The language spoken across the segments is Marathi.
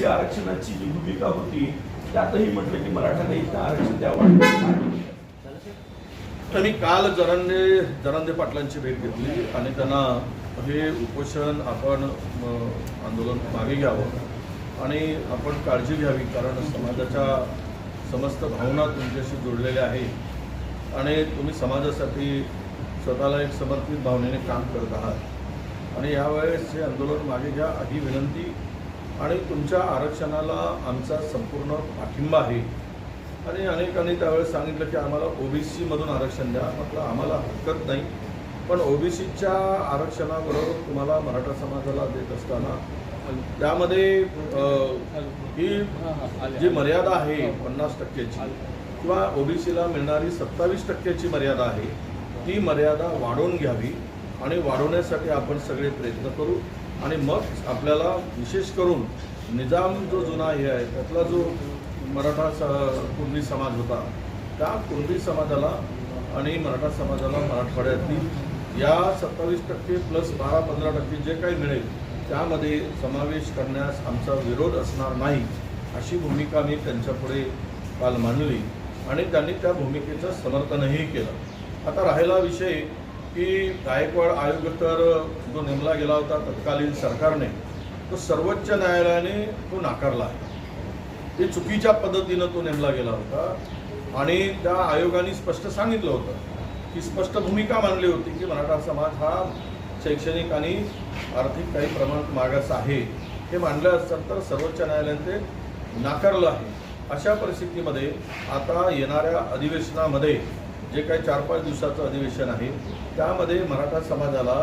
ओबीसी आरक्षणाची जी भूमिका होती त्यातही म्हटलं की मराठा इथं आरक्षण द्यावं त्यांनी काल जरांदे जरांदे पाटलांची भेट घेतली आणि त्यांना हे उपोषण आपण आंदोलन मागे घ्यावं आणि आपण काळजी घ्यावी कारण समाजाच्या समस्त भावना तुमच्याशी जोडलेल्या आहेत आणि तुम्ही समाजासाठी स्वतःला एक समर्पित भावनेने काम करत आहात. आणि यावेळेस हे आंदोलन मागे घ्या ही विनंती आणि तुमच्या आरक्षणाला आमचा संपूर्ण पाठिंबा आहे. आणि अनेकांनी त्यावेळेस सांगितलं की आम्हाला ओबीसीमधून आरक्षण द्या. म्हटलं आम्हाला हरकत नाही. पण ओबीसीच्या आरक्षणाबरोबर तुम्हाला मराठा समाजाला देत असताना त्यामध्ये ही जी मर्यादा आहे पन्नास टक्क्याची किंवा ओबीसीला मिळणारी सत्तावीस टक्क्याची मर्यादा आहे ती मर्यादा वाढवून घ्यावी आणि वाढवण्यासाठी आपण सगळे प्रयत्न करू. आणि मग आपल्याला विशेष करून निजाम जो जुना हे आहे त्यातला जो मराठा स कुणबी समाज होता त्या कुणबी समाजाला आणि मराठा समाजाला मराठवाड्यातील या सत्तावीस टक्के प्लस बारा पंधरा टक्के जे काही मिळेल त्यामध्ये समावेश करण्यास आमचा विरोध असणार नाही अशी भूमिका मी त्यांच्यापुढे काल मांडली आणि त्यांनी त्या भूमिकेचं समर्थनही केलं. आता राहिला विषय की गायकवाड आयोग तर जो नेमला गेला होता तत्कालीन सरकारने तो सर्वोच्च न्यायालयाने तो नाकारला आहे. ते चुकीच्या पद्धतीनं तो नेमला गेला होता आणि त्या आयोगाने स्पष्ट सांगितलं होतं की स्पष्ट भूमिका मांडली होती की मराठा समाज हा शैक्षणिक आणि आर्थिक काही प्रमाणात मागास आहे हे मांडलं असतं तर सर्वोच्च न्यायालयाने ते नाकारलं आहे. अशा परिस्थितीमध्ये आता येणाऱ्या अधिवेशनामध्ये जे काही चार पाच दिवसाचं अधिवेशन आहे त्यामध्ये मराठा समाजाला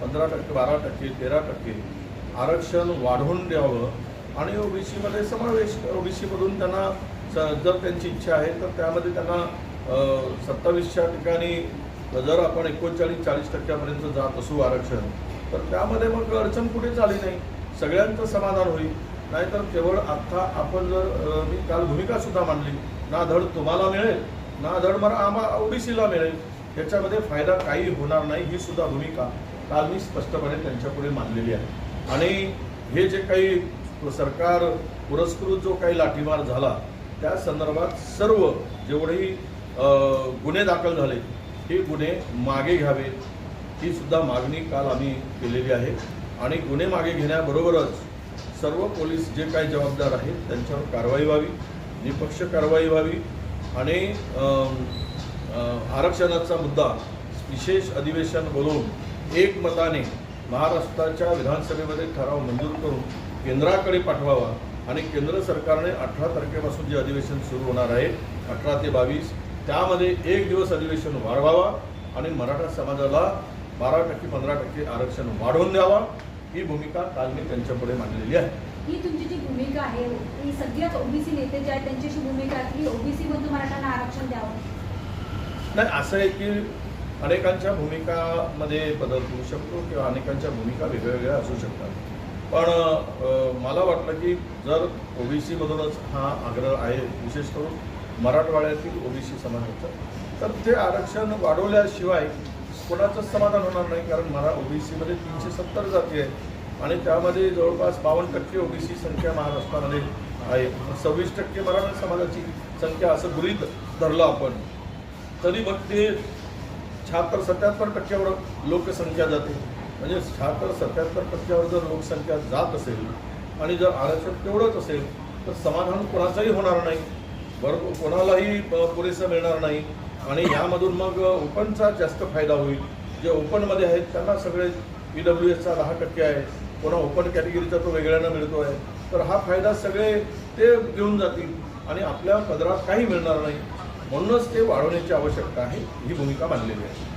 पंधरा टक्के बारा टक्के तेरा टक्के आरक्षण वाढवून द्यावं आणि ओबीसीमध्ये समावेश ओबीसीमधून त्यांना स- जर त्यांची इच्छा आहे तर त्यामध्ये त्यांना सत्तावीसच्या ठिकाणी जर आपण एकोणचाळीस चाळीस टक्क्यापर्यंत जात असू आरक्षण तर त्यामध्ये मग अडचण कुठे झाली नाही. सगळ्यांचं समाधान होईल. नाहीतर केवळ आत्ता आपण जर मी काल भूमिका सुद्धा मांडली. ना धड तुम्हाला मिळेल ना धड मला आम्हा ओबीसीला मिळेल. ह्याच्यामध्ये फायदा काही होणार नाही ही सुद्धा भूमिका काल मी स्पष्टपणे त्यांच्यापुढे मांडलेली आहे. आणि हे जे काही सरकार पुरस्कृत जो काही लाठीमार झाला त्या संदर्भात सर्व जेवढेही गुन्हे दाखल झाले हे गुन्हे मागे घ्यावे ही सुद्धा मागणी काल आम्ही केलेली आहे. आणि गुन्हे मागे घेण्याबरोबरच सर्व पोलीस जे काही जबाबदार आहेत त्यांच्यावर कारवाई व्हावी निपक्ष कारवाई व्हावी आणि आरक्षणाचा मुद्दा विशेष अधिवेशन बोलवून एकमताने महाराष्ट्राच्या विधानसभेमध्ये ठराव मंजूर करून केंद्राकडे पाठवावा आणि केंद्र सरकारने अठरा तारखेपासून जे अधिवेशन सुरू होणार आहे अठरा ते बावीस त्यामध्ये एक दिवस अधिवेशन वाढवावा आणि मराठा समाजाला बारा टक्के पंधरा टक्के आरक्षण वाढवून द्यावा. ही भूमिका काल मी त्यांच्यापुढे मांडलेली आहे. ही तुमची जी भूमिका आहे ही सगळ्याच ओबीसी नेते जे आहेत त्यांची भूमिका आहे की ओबीसी मधून मराठ्यांना आरक्षण द्यावं. नाही असं आहे की अनेकांच्या भूमिकामध्ये बदल होऊ शकतो किंवा अनेकांच्या भूमिका वेगवेगळ्या असू शकतात. पण मला वाटलं की जर ओबीसीमधूनच हा आग्रह आहे विशेष करून मराठवाड्यातील ओबीसी समाजाचा तर ते आरक्षण वाढवल्याशिवाय कोणाचंच समाधान होणार नाही कारण मरा ओबीसीमध्ये तीनशे सत्तर जाती आहेत. आणि त्यामध्ये जवळपास बावन्न टक्के ओबीसी संख्या महाराष्ट्रामध्ये आहे. सव्वीस टक्के मराठा समाजाची संख्या असं गृहित धरलं आपण. तरी मग ते शहात्तर सत्याहत्तर टक्क्यावर लोकसंख्या जाते. म्हणजे शहात्तर सत्याहत्तर टक्क्यावर जर लोकसंख्या जात असेल आणि जर आरक्षण तेवढंच असेल तर समाधान कोणाचंही होणार नाही. बरोबर कोणालाही प- पुरेसं मिळणार नाही. आणि यामधून मग ओपनचा जास्त फायदा होईल. जे ओपनमध्ये आहेत त्यांना सगळे ई डब्ल्यू एसचा दहा टक्के आहे. कोणा ओपन कॅटेगरीचा तो वेगळ्यानं मिळतो आहे तर हा फायदा सगळे ते घेऊन जातील आणि आपल्या पदरात काही मिळणार नाही. म्हणूनच ते वाढवण्याची आवश्यकता आहे. ही भूमिका मानलेली आहे.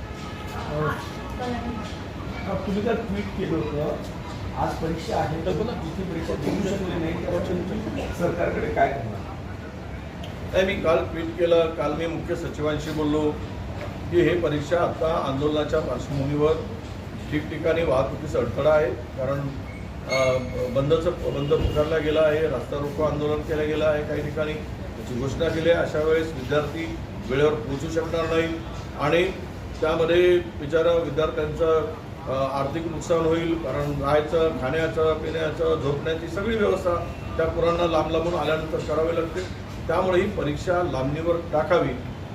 तुम्ही काय ट्विट केलं होतं आज परीक्षा आहे तर पुन्हा दुसरी परीक्षा देऊ शकले नाही सरकारकडे काय करणार? नाही मी काल ट्विट केलं. काल मी मुख्य सचिवांशी बोललो की हे परीक्षा आता आंदोलनाच्या पार्श्वभूमीवर ठिकठिकाणी वाहतुकीचा अडथळा आहे कारण बंदचं बंद पुकारला गेला आहे रस्ता रोको आंदोलन केलं गेलं आहे काही ठिकाणी. त्याची घोषणा केली आहे अशा वेळेस विद्यार्थी वेळेवर पोहोचू शकणार नाही आणि त्यामध्ये बिचारा विद्यार्थ्यांचं आर्थिक नुकसान होईल कारण राहायचं खाण्याचं पिण्याचं झोपण्याची सगळी व्यवस्था त्या पोरांना लांब लांबून आल्यानंतर करावे लागते. त्यामुळे ही परीक्षा लांबणीवर टाकावी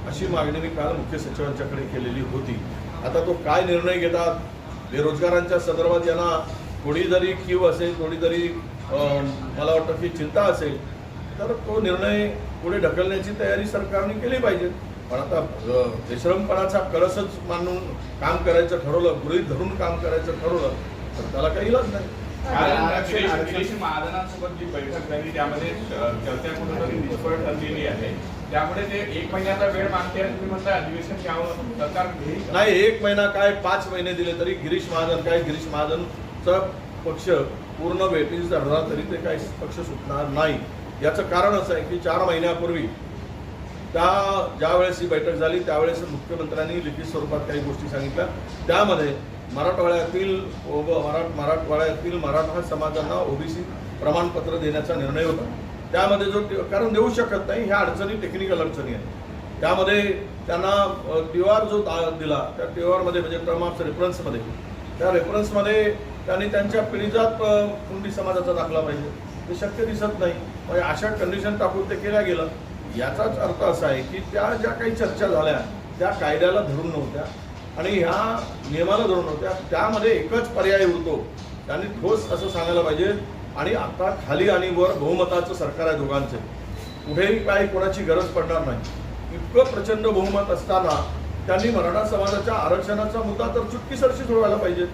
अशी मागणी मी काल मुख्य सचिवांच्याकडे केलेली होती. आता तो काय निर्णय घेतात बेरोजगारांच्या संदर्भात यांना थोडी जरी कीव असेल थोडी जरी मला वाटतं की चिंता असेल तर तो निर्णय पुढे ढकलण्याची तयारी सरकारने केली पाहिजे. पण आता विश्रमपणाचा कळसच मानून काम करायचं ठरवलं गृहीत धरून काम करायचं ठरवलं तर त्याला काही इलाज नाही. महाजनांसोबत जी बैठक झाली त्यामध्ये चर्चा कुठेतरी निष्फळ ठरलेली आहे. त्यामुळे ते एक महिन्याचा वेळ मागते आणि तुम्ही म्हणता अधिवेशन घ्यावं सरकार घेईल नाही एक महिना काय पाच महिने दिले तरी गिरीश महाजन काय गिरीश महाजनचा पक्ष पूर्ण वेटीस धरला तरी ते काही पक्ष सुटणार नाही. याचं कारण असं आहे की चार महिन्यापूर्वी त्या ज्या वेळेस ही बैठक झाली त्यावेळेस मुख्यमंत्र्यांनी लिखित स्वरूपात काही गोष्टी सांगितल्या. त्यामध्ये मराठवाड्यातील ओब- मराठ मराठवाड्यातील मराठा समाजांना ओबीसी प्रमाणपत्र देण्याचा निर्णय होता. त्यामध्ये जो कारण देऊ शकत नाही ह्या अडचणी टेक्निकल अडचणी आहेत. त्यामध्ये त्यांना टीआर जो दिला त्या टीआरमध्ये म्हणजे टर्म ऑफ रेफरन्समध्ये त्या रेफरन्समध्ये त्यांनी त्यांच्या पिढीजात कुंडी समाजाचा दाखला पाहिजे. ते शक्य दिसत नाही. म्हणजे अशा कंडिशन टाकून ते केल्या गेलं. याचाच अर्थ असा आहे की त्या ज्या काही चर्चा झाल्या त्या कायद्याला धरून नव्हत्या. आणि ह्या नियमाला धरून होत्या. त्यामध्ये एकच पर्याय उरतो. त्यांनी ठोस असं सांगायला पाहिजे. आणि आता खाली आणि वर बहुमताचं सरकार आहे दोघांचे. कुठेही काही कोणाची गरज पडणार नाही. इतकं प्रचंड बहुमत असताना त्यांनी मराठा समाजाच्या आरक्षणाचा मुद्दा तर चुटकीसरशी सोडवायला पाहिजे.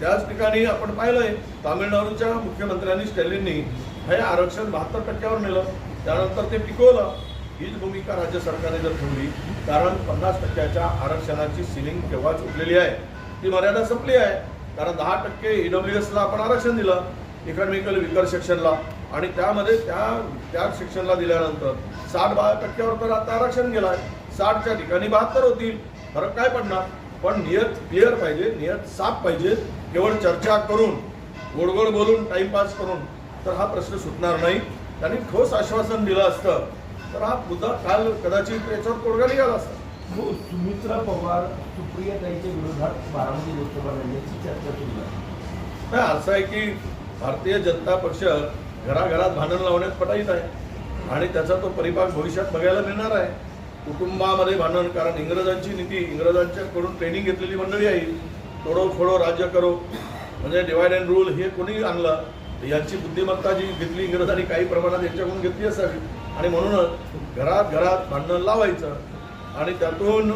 त्याच ठिकाणी आपण पाहिलंय तामिळनाडूच्या मुख्यमंत्र्यांनी स्टॅलिननी हे आरक्षण बहात्तर टक्क्यावर नेलं. त्यानंतर ते टिकवलं हीच भूमिका राज्य सरकारने जर ठेवली कारण पन्नास टक्क्याच्या आरक्षणाची सिलिंग केव्हाच उठलेली आहे ती मर्यादा संपली आहे. कारण दहा टक्के ईडब्ल्यू एसला आपण आरक्षण दिलं इकॉनॉमिकल विकर सेक्शनला आणि त्यामध्ये त्या त्या सेक्शनला दिल्यानंतर साठ बारा टक्क्यावर तर आता आरक्षण गेलं आहे साठच्या ठिकाणी बहात्तर होतील. फरक काय पडणार? पण नियत क्लिअर पाहिजे नियत साफ पाहिजे. केवळ चर्चा करून गोडगोड बोलून टाइमपास करून तर हा प्रश्न सुटणार नाही. त्यांनी ठोस आश्वासन दिलं असतं. तर हा मुद्दा काल कदाचित याच्यावर तोडगा निघाला असता हो, सुमित्रा पवार सुप्रियाताईच्या विरोधात बारामती लोकसभा लढण्याची चर्चा सुरू नाही असं आहे की भारतीय जनता पक्ष घराघरात भांडण लावण्यात पटाईत आहे. आणि त्याचा तो परिपाक भविष्यात बघायला मिळणार आहे. कुटुंबामध्ये भांडण कारण इंग्रजांची नीती इंग्रजांच्याकडून ट्रेनिंग घेतलेली मंडळी आहे. तोडो फोडो राज्य करो. म्हणजे डिवाइड अँड रूल हे कोणी आणलं? यांची बुद्धिमत्ता जी घेतली इंग्रजांनी काही प्रमाणात यांच्याकडून घेतली असावी आणि म्हणूनच घरात घरात भांडण लावायचं आणि त्यातून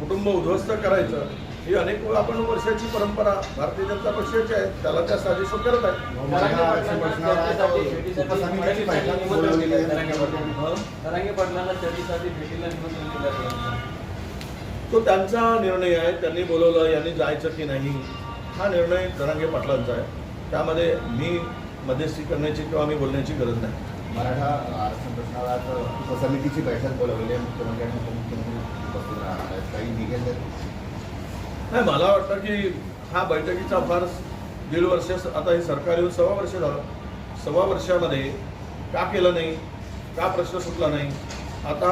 कुटुंब उद्ध्वस्त करायचं ही अनेक आपण वर्षाची परंपरा भारतीय जनता पक्षाची आहे त्याला त्या साजिश करत आहे मराठा आरक्षण प्रश्नावर आता उपसमितीची बैठक बोलवलेली आहे त्याच्यामध्ये हं? तरंगे पाटलांना चर्चेसाठी भेटीला निमंत्रण दिलं आहे. तो त्यांचा निर्णय आहे त्यांनी बोलवलं यांनी जायचं की नाही हा निर्णय जरांगे पाटलांचा आहे त्यामध्ये मी मध्यस्थी करण्याची किंवा मी बोलण्याची गरज नाही मराठा आरक्षण प्रश्नाला आता उपसमितीची बैठक बोलवलेली आहे. मुख्यमंत्री आणि उपमुख्यमंत्री उपस्थित राहणार आहेत. काही निघेल नाही मला वाटतं की हा बैठकीचा फार दीड वर्ष आता हे सरकार येऊन सव्वा वर्ष झालं. सव्वा वर्षामध्ये का केलं नाही? का प्रश्न सुटला नाही? आता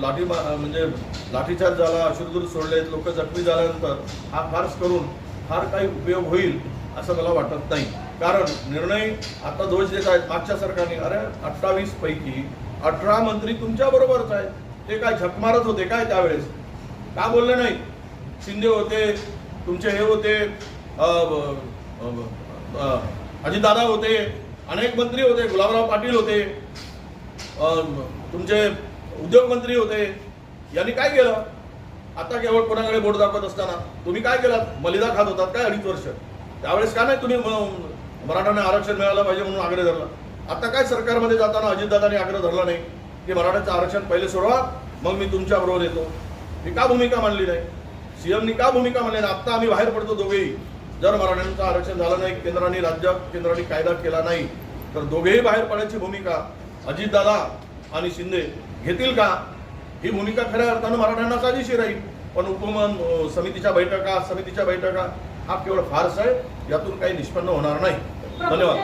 लाठी म्हणजे लाठीचार्ज झाला अश्रुदूर सोडले लोक जखमी झाल्यानंतर हा फार्स करून फार काही उपयोग होईल असं मला वाटत नाही. कारण निर्णय आता दोष देत आहेत मागच्या सरकारने. अरे अठ्ठावीस पैकी अठरा मंत्री तुमच्या बरोबरच आहेत. ते काय झकमारत होते काय त्यावेळेस? का बोलले नाही? शिंदे होते तुमचे हे होते अजितदादा होते अनेक मंत्री होते गुलाबराव पाटील होते तुमचे उद्योगमंत्री होते. यांनी काय केलं? आता केवळ कोणाकडे बोट दाखवत असताना. तुम्ही काय केलात? मलिदा खात होतात काय अडीच वर्ष? त्यावेळेस का नाही तुम्ही मराठ्यांना आरक्षण मिळालं पाहिजे म्हणून आग्रह धरला. आता काय सरकारमध्ये जाताना अजितदादांनी आग्रह धरला नाही की मराठ्याचं आरक्षण पहिले सोडवा मग मी तुमच्या बरोबर येतो. ही का भूमिका मांडली नाही? सीएमनी का भूमिका मांडली नाही? आता आम्ही बाहेर पडतो दोघेही. जर मराठ्यांचं आरक्षण झालं नाही केंद्राने राज्य केंद्राने कायदा केला नाही तर दोघेही बाहेर पडायची भूमिका अजितदादा आणि शिंदे घेतील का? ही भूमिका खऱ्या अर्थानं मराठ्यांना साजेशी राहील. पण उपमन समितीच्या बैठका समितीच्या बैठका हा केवळ फारस आहे. यातून काही निष्पन्न होणार नाही. धन्यवाद.